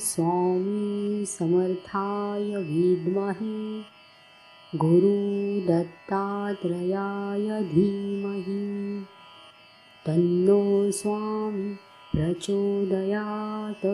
स्वामी समर्थाय विद्महे गुरुदत्तात्रयाय धीमहि। तन्नो स्वामी प्रचोदयात्।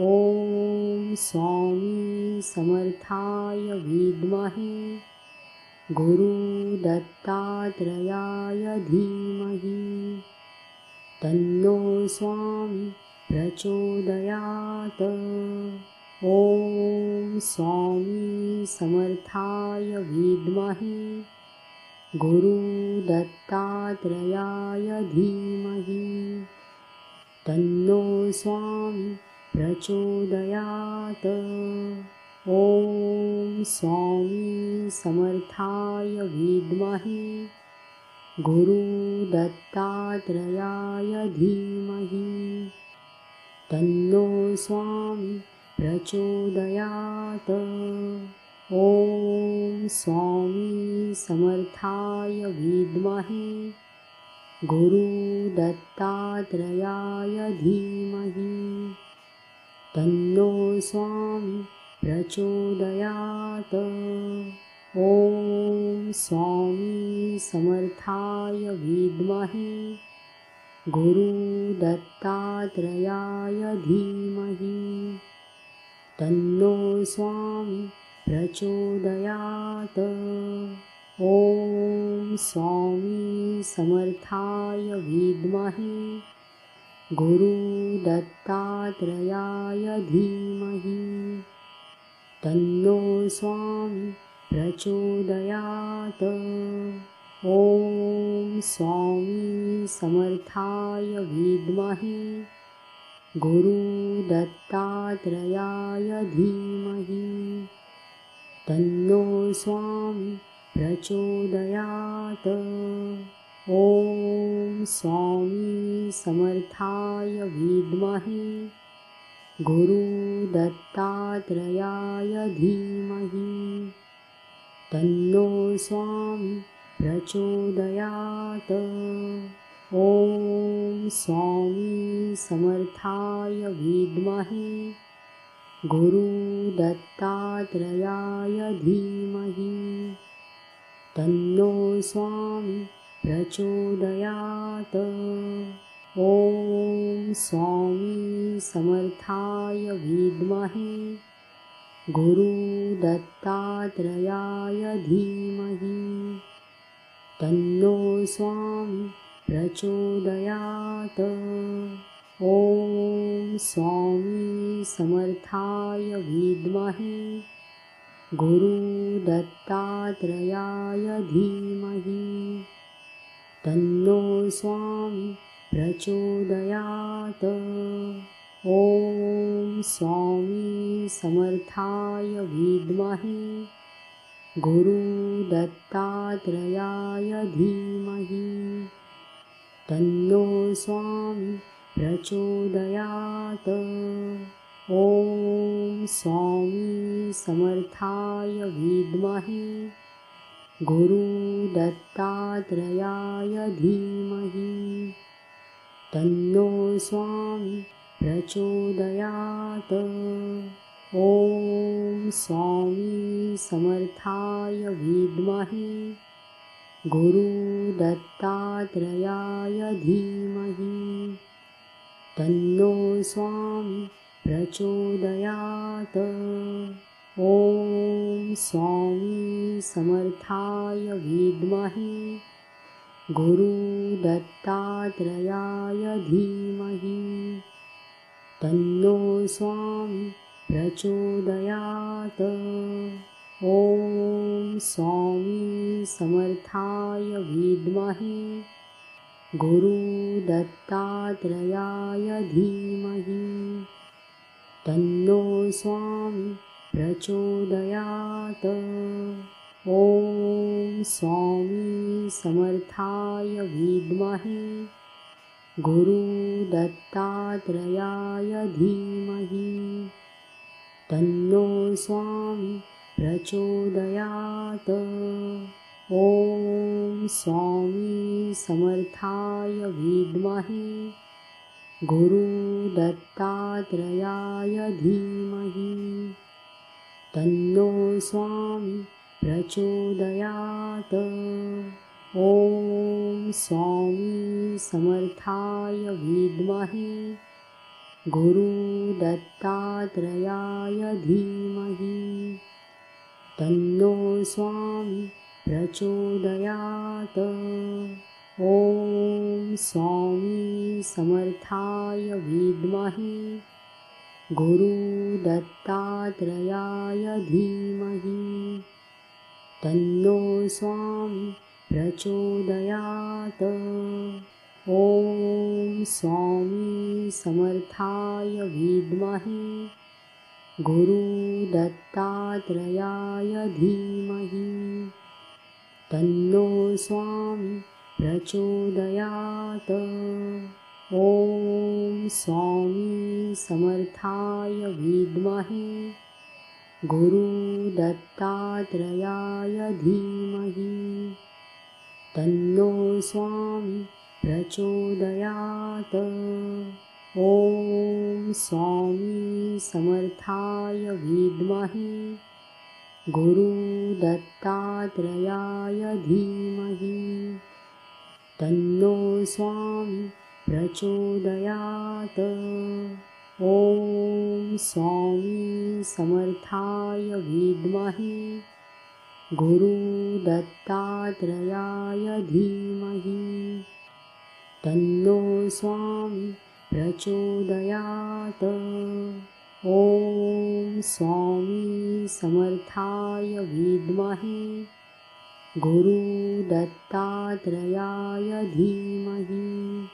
ॐ स्वामी समर्थाय विद्महे गुरुदत्तात्रयाय धीमहि। तन्नो स्वामी प्रचोदयात्। ॐ स्वामी समर्थाय विद्महे। गुरुदत्तात्रयाय धीमहि। तन्नो स्वामी प्रचोदयात्। ॐ स्वामी समर्थाय विद्महे। गुरुदत्तात्रयाय धीमहि तन्नो स्वामी प्रचोदयात्। ॐ स्वामी समर्थाय विद्महे। गुरुदत्तात्रयाय धीमहि। तन्नो स्वामी प्रचोदयात्। ॐ स्वामी समर्थाय विद्महे गुरुदत्तात्रयाय धीमहि। तन्नो स्वामी प्रचोदयात्। ॐ स्वामी समर्थाय विद्महे। गुरुदत्तात्रयाय धीमहि। तन्नो स्वामी प्रचोदयात् ॐ स्वामी समर्थाय विद्महे गुरुदत्तात्रयाय धीमहि। तन्नो स्वामी प्रचोदयात्। ॐ स्वामी समर्थाय विद्महे गुरुदत्तात्रयाय धीमहि। तन्नो स्वामी प्रचोदयात्। ॐ स्वामी समर्थाय विद्महे। गुरुदत्तात्रयाय धीमहि। तन्नो स्वामी प्रचोदयात्। ॐ स्वामी समर्थाय विद्महे। गुरुदत्तात्रयाय धीमहि तन्नो स्वामी प्रचोदयात्। ॐ स्वामी समर्थाय विद्महे गुरुदत्तात्रयाय धीमहि। तन्नो स्वामी प्रचोदयात्। ॐ स्वामी समर्थाय विद्महे गुरुदत्तात्रयाय धीमहि। तन्नो स्वामी प्रचोदयात्। ॐ स्वामी समर्थाय विद्महे। गुरुदत्तात्रयाय धीमहि। तन्नो स्वामी प्रचोदयात् ॐ स्वामी समर्थाय विद्महे गुरुदत्तात्रयाय धीमहि। तन्नो स्वामी प्रचोदयात्। ॐ स्वामी समर्थाय विद्महे गुरुदत्तात्रयाय धीमहि। तन्नो स्वामी प्रचोदयात्। ॐ स्वामी समर्थाय विद्महे। गुरुदत्तात्रयाय धीमहि। तन्नो स्वामी प्रचोदयात्। ॐ स्वामी समर्थाय विद्महे। गुरुदत्तात्रयाय धीमहि तन्नो स्वामी प्रचोदयात्। ॐ स्वामी समर्थाय विद्महे। गुरुदत्तात्रयाय धीमहि। तन्नो स्वामी प्रचोदयात्। ॐ स्वामी समर्थाय विद्महे गुरुदत्तात्रयाय धीमहि। तन्नो स्वामी प्रचोदयात्। ॐ स्वामी समर्थाय विद्महे। गुरुदत्तात्रयाय धीमहि। तन्नो स्वामी प्रचोदयात्। ॐ स्वामी समर्थाय विद्महे। गुरुदत्तात्रयाय धीमहि। तन्नो स्वामी प्रचोदयात्। ॐ स्वामी समर्थाय विद्महे। गुरुदत्तात्रयाय धीमहि। तन्नो स्वामी प्रचोदयात्। ॐ स्वामी समर्थाय विद्महे। गुरुदत्तात्रयाय धीमहि। तन्नो स्वामी प्रचोदयात्। ॐ स्वामी समर्थाय विद्महे। गुरुदत्तात्रयाय धीमहि तन्नो स्वामी प्रचोदयात्। ॐ स्वामी समर्थाय विद्महे। गुरुदत्तात्रयाय धीमहि।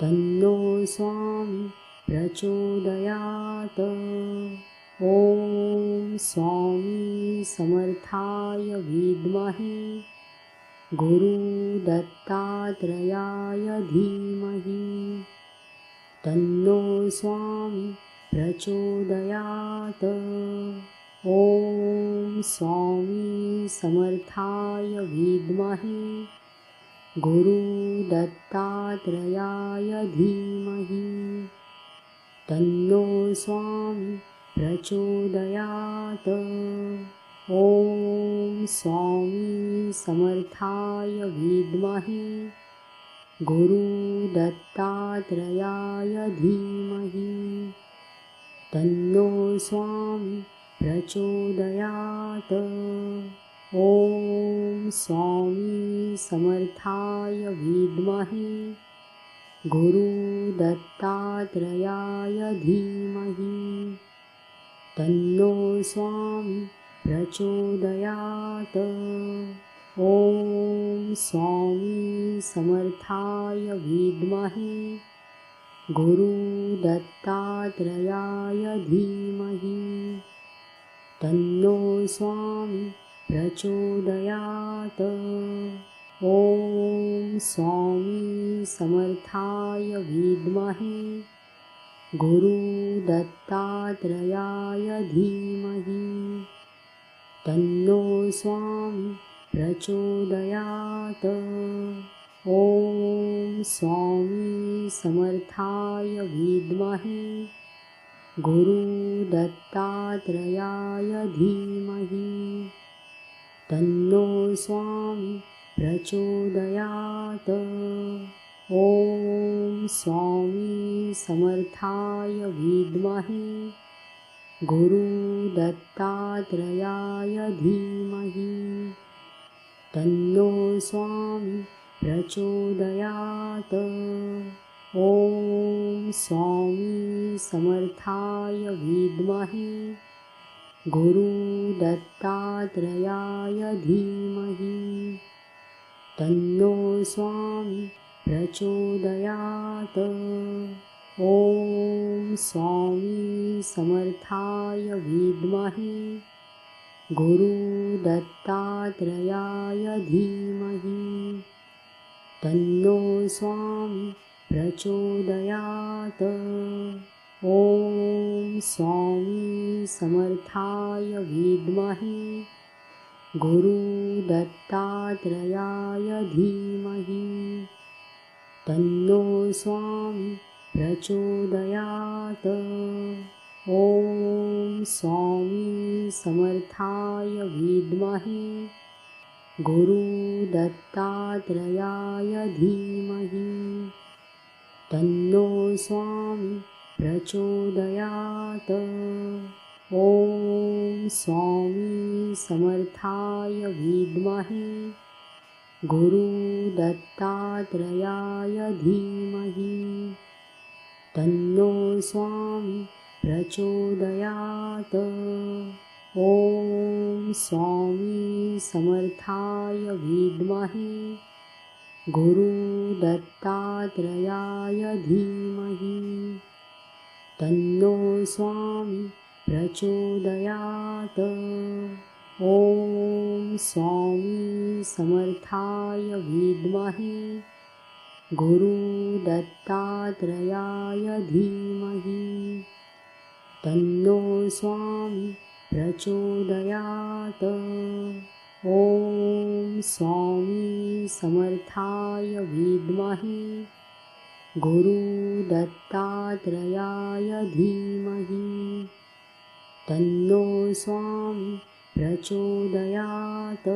तन्नो स्वामी प्रचोदयात्। ॐ स्वामी समर्थाय विद्महे गुरुदत्तात्रयाय धीमहि। तन्नो स्वामी प्रचोदयात्। ॐ स्वामी समर्थाय विद्महे। गुरुदत्तात्रयाय धीमहि। तन्नो स्वामी प्रचोदयात् ॐ स्वामी समर्थाय विद्महे गुरुदत्तात्रयाय धीमहि। तन्नो स्वामी प्रचोदयात्। ॐ स्वामी समर्थाय विद्महे गुरुदत्तात्रयाय धीमहि। तन्नो स्वामी प्रचोदयात्। ॐ स्वामी समर्थाय विद्महे। गुरुदत्तात्रयाय धीमहि। तन्नो स्वामी प्रचोदयात्। ॐ स्वामी समर्थाय विद्महे। गुरुदत्तात्रयाय धीमहि तन्नो स्वामी प्रचोदयात्। ॐ स्वामी समर्थाय विद्महे। गुरुदत्तात्रयाय धीमहि। तन्नो स्वामी प्रचोदयात्। ॐ स्वामी समर्थाय विद्महे गुरुदत्तात्रयाय धीमहि। तन्नो स्वामी प्रचोदयात्। ॐ स्वामी समर्थाय विद्महे। गुरुदत्तात्रयाय धीमहि। तन्नो स्वामी प्रचोदयात् ॐ स्वामी समर्थाय विद्महे गुरुदत्तात्रयाय धीमहि। तन्नो स्वामी प्रचोदयात्। ॐ स्वामी समर्थाय विद्महे गुरुदत्तात्रयाय धीमहि। तन्नो स्वामी प्रचोदयात्। ॐ स्वामी समर्थाय विद्महे। गुरुदत्तात्रयाय धीमहि। तन्नो स्वामी प्रचोदयात्। ॐ स्वामी समर्थाय विद्महे। गुरुदत्तात्रयाय धीमहि तन्नो स्वामी प्रचोदयात्। ॐ स्वामी समर्थाय विद्महे गुरुदत्तात्रयाय धीमहि। तन्नो स्वामी प्रचोदयात्। ॐ स्वामी समर्थाय विद्महे गुरुदत्तात्रयाय धीमहि। तन्नो स्वामी प्रचोदयात्। ॐ स्वामी समर्थाय विद्महे। गुरुदत्तात्रयाय धीमहि। तन्नो स्वामी प्रचोदयात्